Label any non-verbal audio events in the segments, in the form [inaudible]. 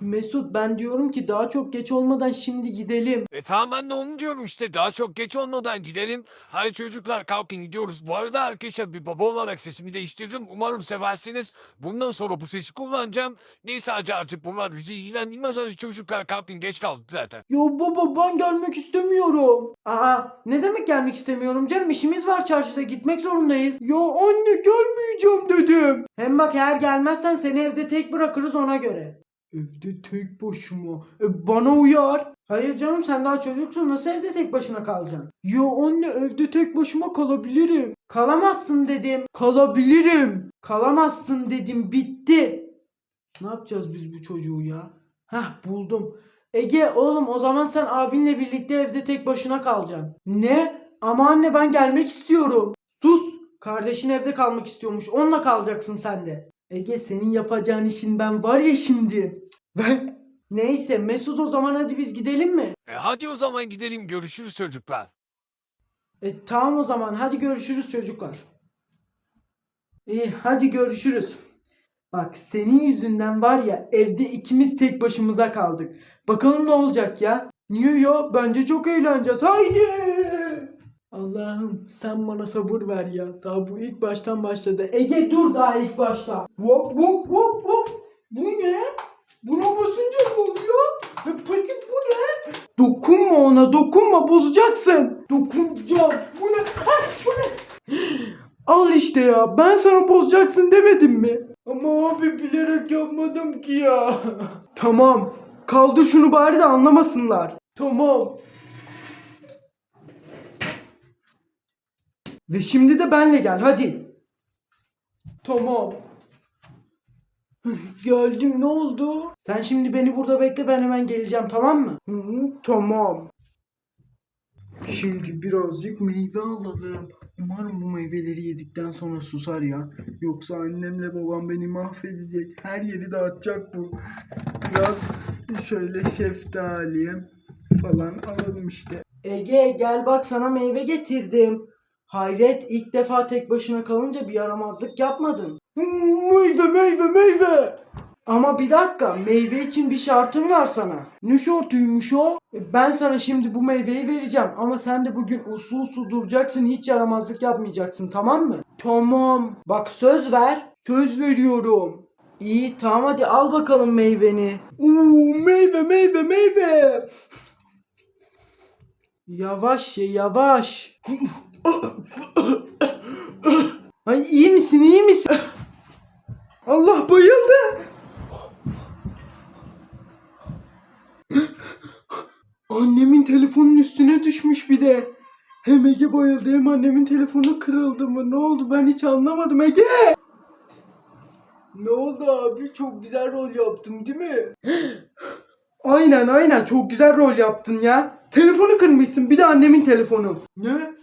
Mesut ben diyorum ki daha çok geç olmadan şimdi gidelim. E tamam ben de onu diyorum işte daha çok geç olmadan gidelim. Hadi çocuklar kalkın gidiyoruz. Bu arada arkadaşlar bir baba olarak sesimi değiştirdim. Umarım seversiniz. Bundan sonra bu sesi kullanacağım. Neyse hacı artık bunlar bizi ilgilendirmez. Hadi çocuklar kalkın geç kaldık zaten. Ya baba ben gelmek istemiyorum. Aa ne demek gelmek istemiyorum canım işimiz var çarşıda gitmek zorundayız. Ya anne gelmeyeceğim dedim. Hem bak eğer gelmezsen seni evde tek bırakırız ona göre. Evde tek başıma. E, bana uyar. Hayır canım sen daha çocuksun nasıl evde tek başına kalacaksın? Ya anne evde tek başıma kalabilirim. Kalamazsın dedim. Kalabilirim. Kalamazsın dedim bitti. Ne yapacağız biz bu çocuğu ya? Hah buldum. Ege oğlum o zaman sen abinle birlikte evde tek başına kalacaksın. Ne? Ama anne ben gelmek istiyorum. Sus. Kardeşin evde kalmak istiyormuş. Onunla kalacaksın sen de. Ege senin yapacağın işin ben var ya şimdi. Ben... Neyse Mesut o zaman hadi biz gidelim mi? E hadi o zaman gidelim görüşürüz çocuklar. E tamam o zaman hadi görüşürüz çocuklar. İyi hadi görüşürüz. Bak senin yüzünden var ya evde ikimiz tek başımıza kaldık. Bakalım ne olacak ya? Niye ya? Bence çok eğleneceğiz. Haydi! Allah'ım sen bana sabır ver ya. Daha bu ilk baştan başladı. Ege dur daha ilk başta. Hop hop hop hop. Bu ne? Buna basınca ne oluyor? E, Peki bu ne? Dokunma ona dokunma bozacaksın. Dokunacağım. Bu ne? Ah, bu ne? Al işte ya ben sana bozacaksın demedim mi? Ama abi bilerek yapmadım ki ya. [laughs] tamam. Kaldır şunu bari de anlamasınlar. Tamam. Ve şimdi de benle gel hadi. Tamam. Geldim ne oldu? Sen şimdi beni burada bekle ben hemen geleceğim tamam mı? Hı hı, tamam. Şimdi birazcık meyve alalım. Umarım bu meyveleri yedikten sonra susar ya. Yoksa annemle babam beni mahvedecek. Her yeri dağıtacak bu. Biraz şöyle şeftali falan alalım işte. Ege gel bak sana meyve getirdim. Hayret ilk defa tek başına kalınca bir yaramazlık yapmadın. Meyve meyve meyve. Ama bir dakika meyve için bir şartım var sana. Ne şartıymış o? E, Ben sana şimdi bu meyveyi vereceğim ama sen de bugün usul usul duracaksın hiç yaramazlık yapmayacaksın tamam mı? Tamam. Bak söz ver. Söz veriyorum. İyi tamam hadi al bakalım meyveni. Uuu meyve meyve meyve. Yavaş ye yavaş. Ay iyi misin iyi misin? Allah bayıldı. Annemin telefonun üstüne düşmüş bir de. Hem Ege bayıldı hem annemin telefonu kırıldı mı? Ne oldu ben hiç anlamadım Ege. Ne oldu abi çok güzel rol yaptım değil mi? aynen aynen çok güzel rol yaptın ya. Telefonu kırmışsın bir de annemin telefonu. Ne?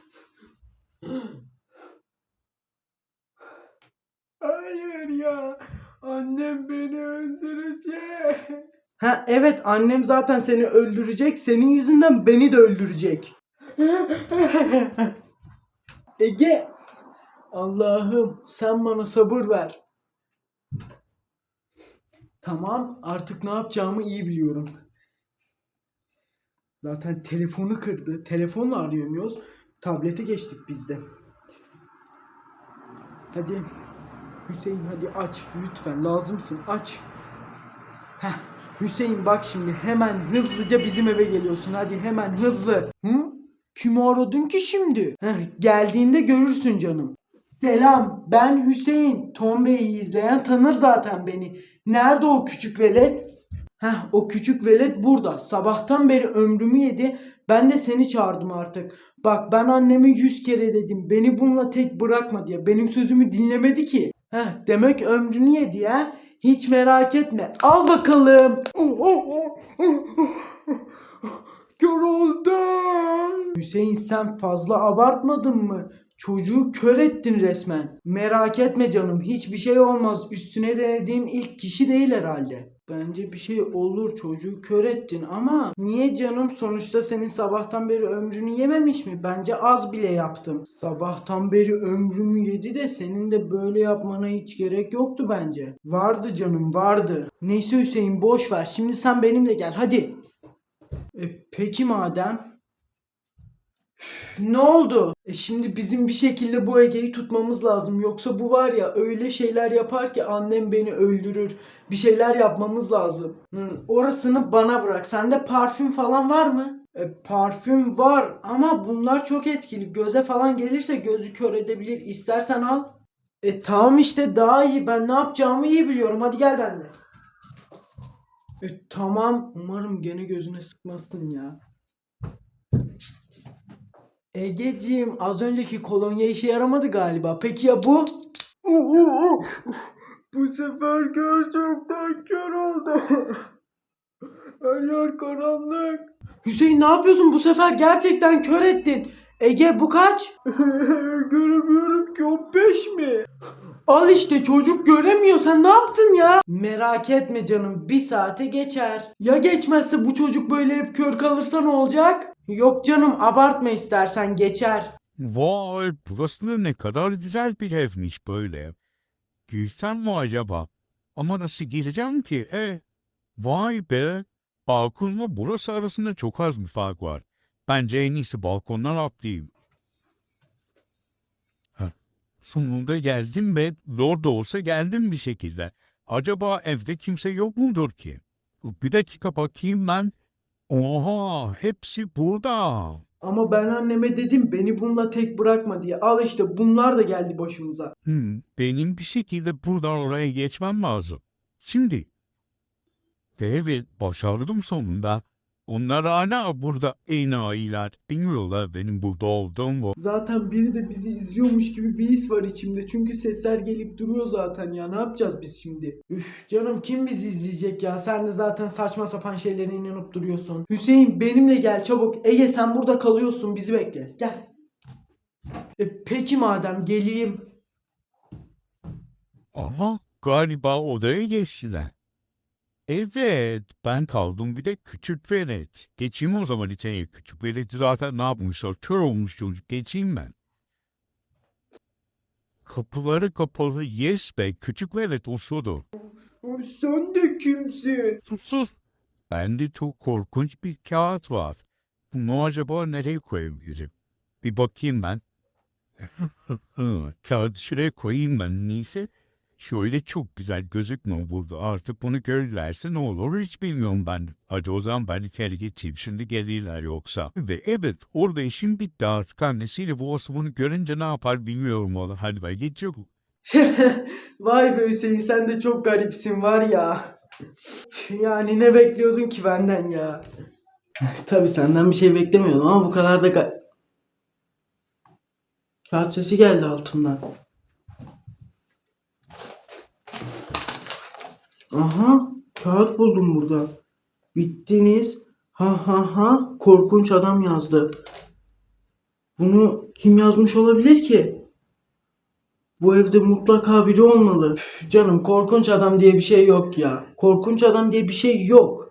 Hayır ya. Annem beni öldürecek. Ha evet annem zaten seni öldürecek. Senin yüzünden beni de öldürecek. [laughs] Ege. Allah'ım sen bana sabır ver. Tamam artık ne yapacağımı iyi biliyorum. Zaten telefonu kırdı. Telefonla arayamıyoruz. Tablete geçtik biz de. Hadi. Hüseyin hadi aç lütfen lazımsın aç. Heh, Hüseyin bak şimdi hemen hızlıca bizim eve geliyorsun hadi hemen hızlı. Hı? Kimi aradın ki şimdi? Heh, geldiğinde görürsün canım. Selam ben Hüseyin. Tom Bey'i izleyen tanır zaten beni. Nerede o küçük velet? Heh o küçük velet burada. Sabahtan beri ömrümü yedi. Ben de seni çağırdım artık. Bak ben anneme yüz kere dedim. Beni bununla tek bırakma diye. Benim sözümü dinlemedi ki. Heh demek ömrünü yedi ya. Hiç merak etme. Al bakalım. [laughs] Kör oldum. Hüseyin sen fazla abartmadın mı? Çocuğu kör ettin resmen. Merak etme canım hiçbir şey olmaz. Üstüne denediğim ilk kişi değil herhalde. Bence bir şey olur çocuğu kör ettin ama niye canım sonuçta senin sabahtan beri ömrünü yememiş mi? Bence az bile yaptım. Sabahtan beri ömrümü yedi de senin de böyle yapmana hiç gerek yoktu bence. Vardı canım vardı. Neyse Hüseyin boş ver şimdi sen benimle gel hadi. E, peki madem. Ne oldu? E şimdi bizim bir şekilde bu Ege'yi tutmamız lazım. Yoksa bu var ya öyle şeyler yapar ki annem beni öldürür. Bir şeyler yapmamız lazım. Hı, orasını bana bırak. Sende parfüm falan var mı? E, parfüm var ama bunlar çok etkili. Göze falan gelirse gözü kör edebilir. İstersen al. E tamam işte daha iyi. Ben ne yapacağımı iyi biliyorum. Hadi gel benimle. E tamam. Umarım gene gözüne sıkmazsın ya. Egeciğim az önceki kolonya işe yaramadı galiba. Peki ya bu? Bu sefer gerçekten kör oldu. Her yer karanlık. Hüseyin ne yapıyorsun? Bu sefer gerçekten kör ettin. Ege bu kaç? [laughs] Göremiyorum ki o 5 mi? Al işte çocuk göremiyor. Sen ne yaptın ya? Merak etme canım. Bir saate geçer. Ya geçmezse bu çocuk böyle hep kör kalırsa ne olacak? Yok canım abartma istersen geçer. Vay burası ne kadar güzel bir evmiş böyle. Girsem mi acaba? Ama nasıl gireceğim ki? E, vay be. Balkonla burası arasında çok az bir fark var. Bence en iyisi balkondan atlayayım. Sonunda geldim ve zor da olsa geldim bir şekilde. Acaba evde kimse yok mudur ki? Bir dakika bakayım ben. Oha hepsi burada. Ama ben anneme dedim beni bununla tek bırakma diye. Al işte bunlar da geldi başımıza. Hmm, benim bir şekilde buradan oraya geçmem lazım. Şimdi. Ve evet başardım sonunda. Onlar hala burada enayiler. Bilmiyorlar benim burada olduğumu. Zaten biri de bizi izliyormuş gibi bir his var içimde. Çünkü sesler gelip duruyor zaten ya. Ne yapacağız biz şimdi? Üf canım kim bizi izleyecek ya? Sen de zaten saçma sapan şeylere inanıp duruyorsun. Hüseyin benimle gel çabuk. Ege sen burada kalıyorsun bizi bekle. Gel. E, peki madem geleyim. Ama galiba odaya geçtiler. Evet ben kaldım bir de küçük velet. Geçeyim o zaman içeriye küçük veleti zaten ne yapmışlar? Kör olmuş çocuk geçeyim ben. Kapıları kapalı yes be küçük velet usudur. Sen de kimsin? Sus sus. Bende çok korkunç bir kağıt var. Bunu acaba nereye koyabilirim? Bir bakayım ben. [laughs] Kağıdı şuraya koyayım ben neyse. Şöyle çok güzel gözükmüyor burada. Artık bunu görürlerse ne olur hiç bilmiyorum ben. Hadi o zaman ben içeri geçeyim. Şimdi gelirler yoksa. Ve evet orada işim bitti artık. Annesiyle babası bunu görünce ne yapar bilmiyorum oğlum. Hadi ben geçiyorum. [laughs] Vay be Hüseyin sen de çok garipsin var ya. Yani ne bekliyordun ki benden ya? Tabi senden bir şey beklemiyordum ama bu kadar da ga- Kağıt sesi geldi altımdan. Aha kağıt buldum burada. Bittiniz. Ha ha ha korkunç adam yazdı. Bunu kim yazmış olabilir ki? Bu evde mutlaka biri olmalı. Üf, Canım korkunç adam diye bir şey yok ya. Korkunç adam diye bir şey yok.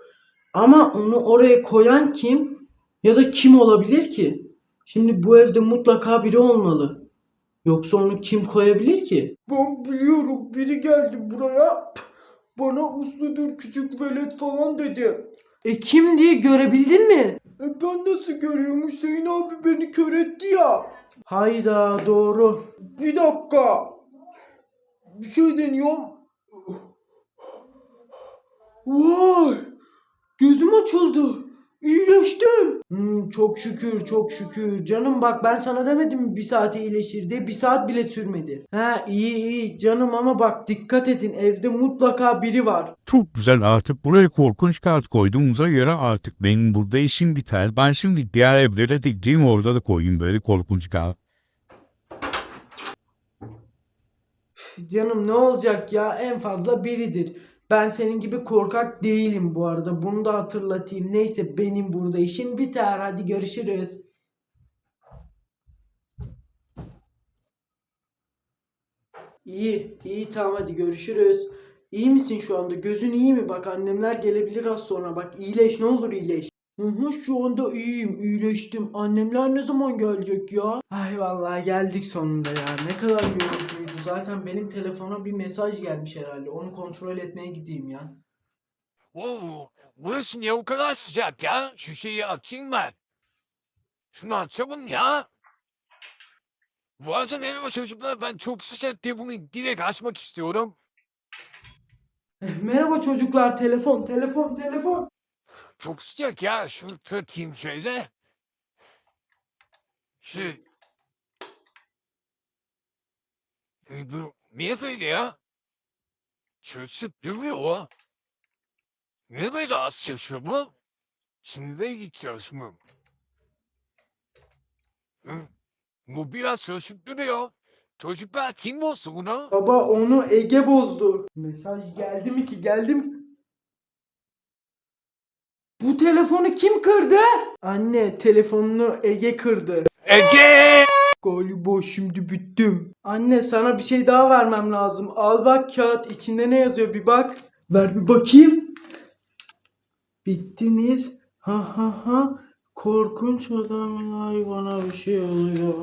Ama onu oraya koyan kim? Ya da kim olabilir ki? Şimdi bu evde mutlaka biri olmalı. Yoksa onu kim koyabilir ki? Ben biliyorum biri geldi buraya. Bana usludur küçük velet falan dedi. E kim diye görebildin mi? E ben nasıl görüyorum Hüseyin abi beni kör etti ya. Hayda doğru. Bir dakika. Bir şey deniyorum. Vay! Gözüm açıldı. İyileştim. Hmm, çok şükür çok şükür. Canım bak ben sana demedim mi bir saate iyileşir diye. Bir saat bile sürmedi. Ha iyi iyi canım ama bak dikkat edin evde mutlaka biri var. Çok güzel artık buraya korkunç kağıt koyduğumuza göre artık benim burada işim biter. Ben şimdi diğer evlere de gideyim orada da koyayım böyle korkunç kağıt. Canım ne olacak ya en fazla biridir. Ben senin gibi korkak değilim bu arada. Bunu da hatırlatayım. Neyse benim burada işim biter. Hadi görüşürüz. İyi, iyi tamam hadi görüşürüz. İyi misin şu anda? Gözün iyi mi? Bak annemler gelebilir az sonra. Bak iyileş ne olur iyileş. Hı hı şu anda iyiyim, iyileştim. Annemler ne zaman gelecek ya? Ay vallahi geldik sonunda ya. Ne kadar yorucuydu. Zaten benim telefona bir mesaj gelmiş herhalde. Onu kontrol etmeye gideyim ya. Oo, burası niye o kadar sıcak ya? Şu şeyi açayım ben. Şunu açalım ya. Bu arada merhaba çocuklar ben çok sıcak diye bunu direkt açmak istiyorum. [laughs] Merhaba çocuklar, telefon, telefon, telefon. Çok sıcak ya. Şunu tutayım şöyle. Şey. E, bu niye böyle ya? Çalışıp duruyor o. Ne böyle az çalışıyor bu? Şimdi de hiç çalışmıyor. Hı? Bu biraz çalışıp duruyor. Çocuklar kim bozdu bunu? Baba onu Ege bozdu. Mesaj geldi mi ki? Geldi mi? Bu telefonu kim kırdı? Anne telefonunu Ege kırdı. Ege! Galiba şimdi bittim. Anne sana bir şey daha vermem lazım. Al bak kağıt içinde ne yazıyor bir bak. Ver bir bakayım. Bittiniz. Ha ha ha. Korkunç adamın hayvana bir şey oluyor.